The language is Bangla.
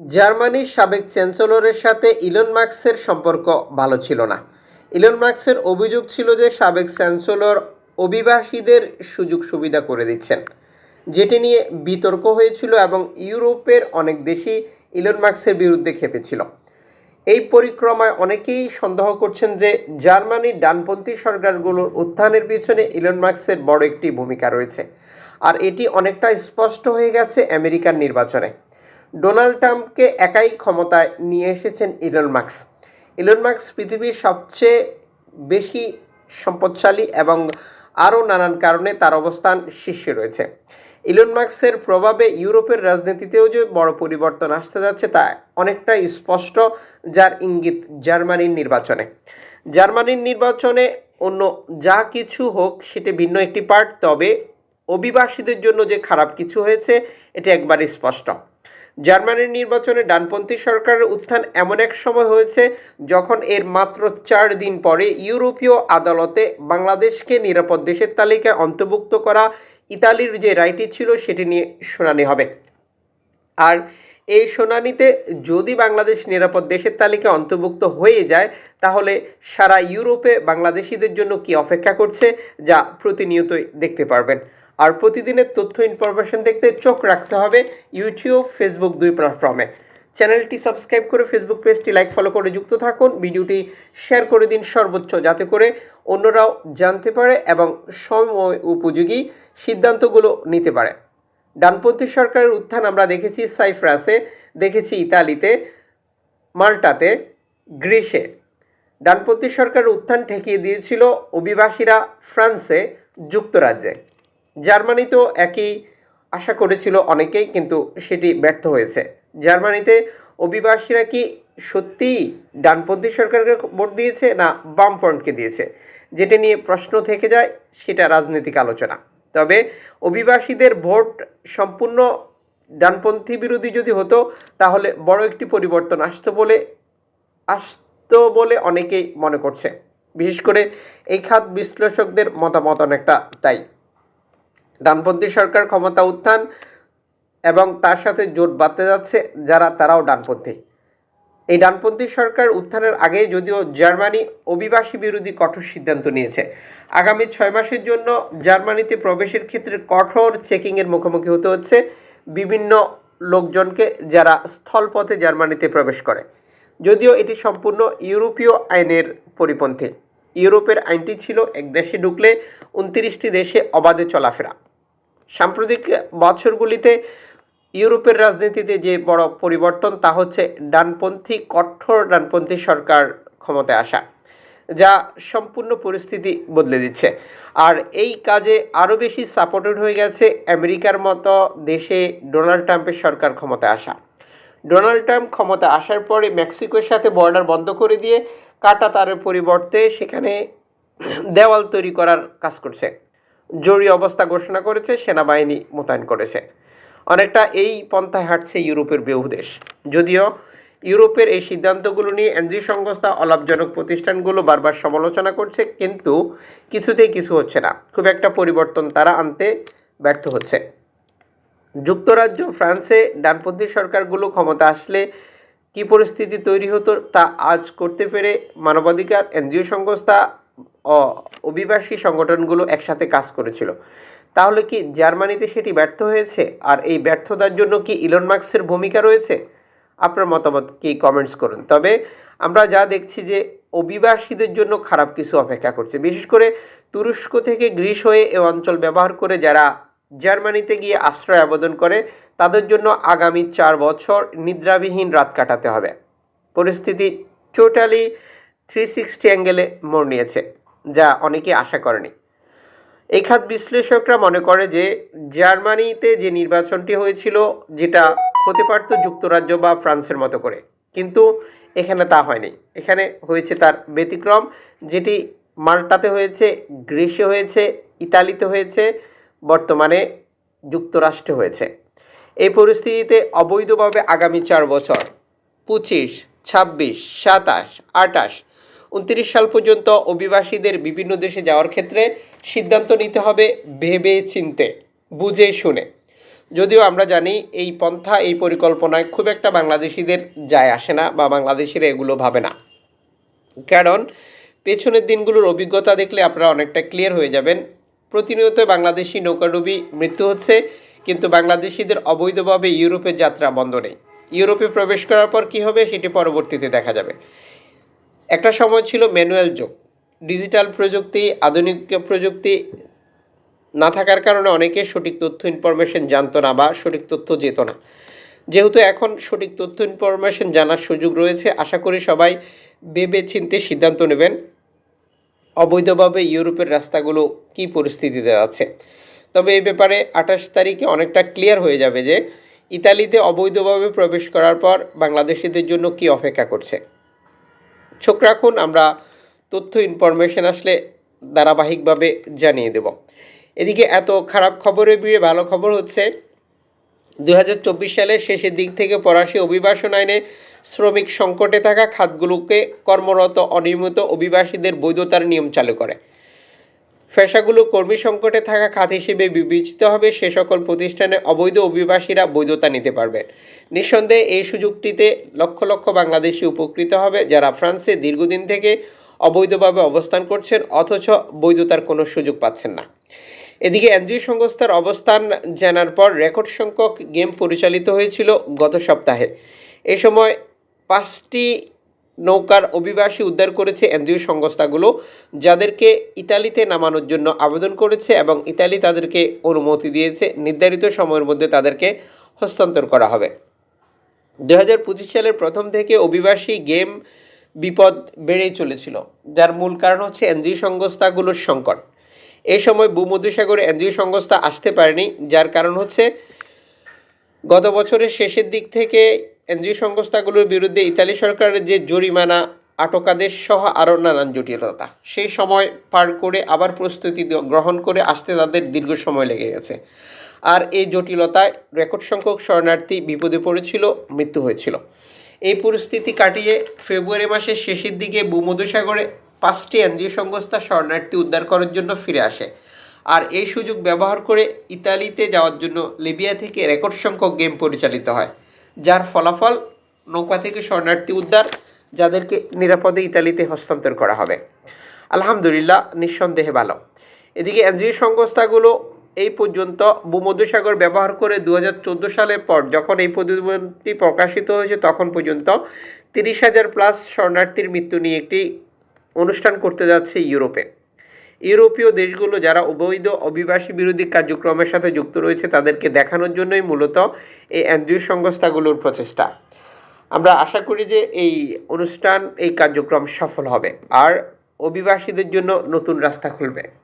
জার্মানির সাবেক চ্যান্সেলরের সাথে ইলন মার্কসের সম্পর্ক ভালো ছিল না। ইলন মার্কসের অভিযোগ ছিল যে সাবেক চ্যান্সেলর অভিবাসীদের সুযোগ সুবিধা করে দিচ্ছেন। যেটি নিয়ে বিতর্ক হয়েছিল এবং ইউরোপের অনেক দেশই ইলন মার্কসের বিরুদ্ধে খেপেছিল। এই পরিক্রমায় অনেকেই সন্দেহ করছেন যে জার্মানির ডানপন্থী সরকারগুলোর উত্থানের পিছনে ইলন মার্কসের বড় একটি ভূমিকা রয়েছে। আর এটি অনেকটা স্পষ্ট হয়ে গেছে আমেরিকার নির্বাচনে। ডোনাল্ড ট্রাম্পকে একাই ক্ষমতায় নিয়ে এসেছেন ইলন মার্কস ইলন মার্কস পৃথিবীর সবচেয়ে বেশি সম্পদশালী এবং আরও নানান কারণে তার অবস্থান শীর্ষে রয়েছে। ইলন মার্কসের প্রভাবে ইউরোপের রাজনীতিতেও যে বড় পরিবর্তন আসতে যাচ্ছে তা অনেকটাই স্পষ্ট, যার ইঙ্গিত জার্মানির নির্বাচনে। জার্মানির নির্বাচনে অন্য যা কিছু হোক, সেটি ভিন্ন একটি পার্ট তবে অভিবাসীদের জন্য যে খারাপ কিছু হয়েছে, এটি একবারে স্পষ্ট। জার্মানির নির্বাচনে ডানপন্থী সরকারের উত্থান এমন এক সময় হয়েছে যখন এর মাত্র চার দিন পরে ইউরোপীয় আদালতে বাংলাদেশকে নিরাপদ দেশের তালিকায় অন্তর্ভুক্ত করা ইতালির যে রায়টি ছিল সেটি নিয়ে শুনানি হবে। আর এই শুনানিতে যদি বাংলাদেশ নিরাপদ দেশের তালিকায় অন্তর্ভুক্ত হয়ে যায়, তাহলে সারা ইউরোপে বাংলাদেশিদের জন্য কি অপেক্ষা করছে, যা প্রতিনিয়তই দেখতে পারবেন। আর প্রতিদিনের তথ্য ইনফরমেশন দেখতে চোখ রাখতে হবে ইউটিউব ফেসবুক দুই প্ল্যাটফর্মে চ্যানেলটি সাবস্ক্রাইব করে ফেসবুক পেজটি লাইক ফলো করে যুক্ত থাকুন। ভিডিওটি শেয়ার করে দিন সর্বোচ্চ, যাতে করে অন্যরাও জানতে পারে এবং সময় উপযোগী সিদ্ধান্তগুলো নিতে পারে। ডানপন্থী সরকারের উত্থান আমরা দেখেছি সাইফ্রাসে দেখেছি ইতালিতে, মাল্টাতে, গ্রিসে। ডানপন্থী সরকারের উত্থান ঠেকিয়ে দিয়েছিল অভিবাসীরা ফ্রান্সে, যুক্তরাজ্যে। জার্মানিতেও একই আশা করেছিল অনেকেই, কিন্তু সেটি ব্যর্থ হয়েছে। জার্মানিতে অভিবাসীরা কি সত্যিই ডানপন্থী সরকারকে ভোট দিয়েছে না বামফ্রন্টকে দিয়েছে? যেটা নিয়ে প্রশ্ন থেকে যায়, সেটা রাজনৈতিক আলোচনা। তবে অভিবাসীদের ভোট সম্পূর্ণ ডানপন্থী বিরোধী যদি হতো, তাহলে বড় একটি পরিবর্তন আসতো বলে আসতো বলে অনেকেই মনে করছে। বিশেষ করে এই খাত বিশ্লেষকদের মতামত অনেকটা তাই। ডানপন্থী সরকার ক্ষমতা উত্থান এবং তার সাথে জোট বাঁধতে যাচ্ছে, যারা তারাও ডানপন্থী। এই ডানপন্থী সরকার উত্থানের আগে যদিও জার্মানি অভিবাসী বিরোধী কঠোর সিদ্ধান্ত নিয়েছে। আগামী ছয় মাসের জন্য জার্মানিতে প্রবেশের ক্ষেত্রে কঠোর চেকিংয়ের মুখোমুখি হতে হচ্ছে বিভিন্ন লোকজনকে যারা স্থলপথে জার্মানিতে প্রবেশ করে। যদিও এটি সম্পূর্ণ ইউরোপীয় আইনের পরিপন্থী। ইউরোপের আইনটি ছিল, এক দেশে ঢুকলে উনত্রিশটি দেশে অবাধে চলাফেরা। সাম্প্রতিক বছরগুলিতে ইউরোপের রাজনীতিতে যে বড় পরিবর্তন, তা হচ্ছে ডানপন্থী, কঠোর ডানপন্থী সরকার ক্ষমতায় আসা, যা সম্পূর্ণ পরিস্থিতি বদলে দিচ্ছে। আর এই কাজে আরও বেশি সাপোর্টেড হয়ে গেছে আমেরিকার মতো দেশে ডোনাল্ড ট্রাম্পের সরকার ক্ষমতায় আসা। ডোনাল্ড ট্রাম্প ক্ষমতা আসার পরে মেক্সিকোর সাথে বর্ডার বন্ধ করে দিয়ে কাটা তারের পরিবর্তে সেখানে দেওয়াল তৈরি করার কাজ করছে। জরুরি অবস্থা ঘোষণা করেছে, সেনাবাহিনী মোতায়েন করেছে। অনেকটা এই পন্থায় হাঁটছে ইউরোপের বহু দেশ। যদিও ইউরোপের এই সিদ্ধান্তগুলো নিয়ে এনজি সংস্থা অলাভজনক প্রতিষ্ঠানগুলো বারবার সমালোচনা করছে, কিন্তু কিছুতেই কিছু হচ্ছে না। খুব একটা পরিবর্তন তারা আনতে ব্যর্থ হচ্ছে। যুক্তরাজ্য, ফ্রান্সে ডানপন্থী সরকারগুলো ক্ষমতা আসলে কী পরিস্থিতি তৈরি হতো তা আজ করতে পেরে মানবাধিকার, এনজিও সংস্থা অভিবাসী সংগঠনগুলো একসাথে কাজ করেছিল। তাহলে কি জার্মানিতে সেটি ব্যর্থ হয়েছে? আর এই ব্যর্থতার জন্য কি ইলন মার্কসের ভূমিকা রয়েছে? আপনার মতামত কি কমেন্টস করুন। তবে আমরা যা দেখছি যে অভিবাসীদের জন্য খারাপ কিছু অপেক্ষা করছে। বিশেষ করে তুরস্ক থেকে গ্রিস হয়ে এ অঞ্চল ব্যবহার করে যারা জার্মানিতে গিয়ে আশ্রয় আবেদন করে, তাদের জন্য আগামী চার বছর নিদ্রাবিহীন রাত কাটাতে হবে। পরিস্থিতি টোটালি থ্রি সিক্সটি অ্যাঙ্গেলে মোড় নিয়েছে। যা অনেকে আশা করেনি। এই খাত বিশ্লেষকরা মনে করে যে জার্মানিতে যে নির্বাচনটি হয়েছিল, যেটা হতে পারত যুক্তরাজ্য বা ফ্রান্সের মতো করে। কিন্তু এখানে তা হয়নি। এখানে হয়েছে তার ব্যতিক্রম, যেটি মাল্টাতে হয়েছে, গ্রিসে হয়েছে, ইতালিতে হয়েছে, বর্তমানে যুক্তরাষ্ট্রে হয়েছে। এই পরিস্থিতিতে অবৈধভাবে আগামী চার বছর, পঁচিশ, ছাব্বিশ, সাতাশ আটাশ উনত্রিশ সাল পর্যন্ত অভিবাসীদের বিভিন্ন দেশে যাওয়ার ক্ষেত্রে সিদ্ধান্ত নিতে হবে ভেবে চিনতে বুঝে শুনে। যদিও আমরা জানি এই পন্থা, এই পরিকল্পনায় খুব একটা বাংলাদেশিদের যায় আসে না বা বাংলাদেশিরা এগুলো ভাবে না। কারণ পেছনের দিনগুলোর অভিজ্ঞতা দেখলে আপনারা অনেকটা ক্লিয়ার হয়ে যাবেন। প্রতিনিয়ত বাংলাদেশি নৌকাডুবি মৃত্যু হচ্ছে, কিন্তু বাংলাদেশিদের অবৈধভাবে ইউরোপের যাত্রা বন্ধ নেই। ইউরোপে প্রবেশ করার পর কী হবে সেটি পরবর্তীতে দেখা যাবে। একটা সময় ছিল ম্যানুয়াল যুগ। ডিজিটাল প্রযুক্তি, আধুনিক প্রযুক্তি না থাকার কারণে অনেকে সঠিক তথ্য ইনফরমেশন জানতো না বা সঠিক তথ্য যেত না। যেহেতু এখন সঠিক তথ্য ইনফরমেশন জানার সুযোগ রয়েছে, আশা করি সবাই ভেবে চিনতে সিদ্ধান্ত নেবেন অবৈধভাবে ইউরোপের রাস্তাগুলো কী পরিস্থিতিতে আছে। তবে এই ব্যাপারে আঠাশ তারিখে অনেকটা ক্লিয়ার হয়ে যাবে যে ইতালিতে অবৈধভাবে প্রবেশ করার পর বাংলাদেশিদের জন্য কি অপেক্ষা করছে। চোখ রাখুন, আমরা তথ্য ইনফরমেশন আসলে ধারাবাহিকভাবে জানিয়ে দেব। এদিকে এত খারাপ খবরের বিয়ে ভালো খবর হচ্ছে, দুই হাজার চব্বিশ সালের শেষের দিক থেকে ফরাসি অভিবাসন আইনে শ্রমিক সংকটে থাকা খাতগুলোকে কর্মরত অনিয়মিত অভিবাসীদের বৈধতার নিয়ম চালু করে। পেশাগুলো কর্মী সংকটে থাকা খাত হিসেবে বিবেচিত হবে, সে সকল প্রতিষ্ঠানে অবৈধ অভিবাসীরা বৈধতা নিতে পারবেন নিঃসন্দেহে এই সুযোগটিতে লক্ষ লক্ষ বাংলাদেশি উপকৃত হবে যারা ফ্রান্সে দীর্ঘদিন থেকে অবৈধভাবে অবস্থান করছেন, অথচ বৈধতার কোনো সুযোগ পাচ্ছেন না। এদিকে এনজিও সংস্থার অবস্থান জানার পর রেকর্ড সংখ্যক গেম পরিচালিত হয়েছিল গত সপ্তাহে। এ সময় পাঁচটি নৌকার অভিবাসী উদ্ধার করেছে এনজিও সংস্থাগুলো যাদেরকে ইতালিতে নামানোর জন্য আবেদন করেছে এবং ইতালি তাদেরকে অনুমতি দিয়েছে। নির্ধারিত সময়ের মধ্যে তাদেরকে হস্তান্তর করা হবে। দু হাজার পঁচিশ সালের প্রথম থেকে অভিবাসী গেম বিপদ বেড়েই চলেছিল, যার মূল কারণ হচ্ছে এনজিও সংস্থাগুলোর সংকট। এ সময় ভূমধ্যসাগরে এনজিও সংস্থা আসতে পারেনি, যার কারণ হচ্ছে গত বছরের শেষের দিক থেকে এনজিও সংস্থাগুলোর বিরুদ্ধে ইতালি সরকারের যে জরিমানা আটকাদেশ সহ আরও নানান জটিলতা। সেই সময় পার করে আবার প্রস্তুতি গ্রহণ করে আসতে তাদের দীর্ঘ সময় লেগে গেছে। আর এই জটিলতায় রেকর্ড সংখ্যক শরণার্থী বিপদে পড়েছিল, মৃত্যু হয়েছিল। এই পরিস্থিতি কাটিয়ে ফেব্রুয়ারি মাসের শেষের দিকে ভূমধ্যসাগরে পাঁচটি এনজিও সংস্থা শরণার্থী উদ্ধার করার জন্য ফিরে আসে। আর এই সুযোগ ব্যবহার করে ইতালিতে যাওয়ার জন্য লিবিয়া থেকে রেকর্ড সংখ্যক গেম পরিচালিত হয়। যার ফলাফল নৌকা থেকে শরণার্থী উদ্ধার, যাদেরকে নিরাপদে ইতালিতে হস্তান্তর করা হবে। আলহামদুলিল্লাহ, নিঃসন্দেহে ভালো। এদিকে এনজিও সংস্থাগুলো এই পর্যন্ত ভূমধ্যসাগর ব্যবহার করে দু হাজার চোদ্দ সালের পর যখন এই প্রতিবেদনটি প্রকাশিত হয়েছে, তখন পর্যন্ত তিরিশ হাজার প্লাস শরণার্থীর মৃত্যু নিয়ে একটি অনুষ্ঠান করতে যাচ্ছে ইউরোপে। ইউরোপীয় দেশগুলো যারা অবৈধ অভিবাসী বিরোধী কার্যক্রমের সাথে যুক্ত রয়েছে, তাদেরকে দেখানোর জন্যই মূলত এই এনজিও সংস্থাগুলোর প্রচেষ্টা। আমরা আশা করি যে এই অনুষ্ঠান, এই কার্যক্রম সফল হবে। আর অভিবাসীদের জন্য নতুন রাস্তা খুলবে।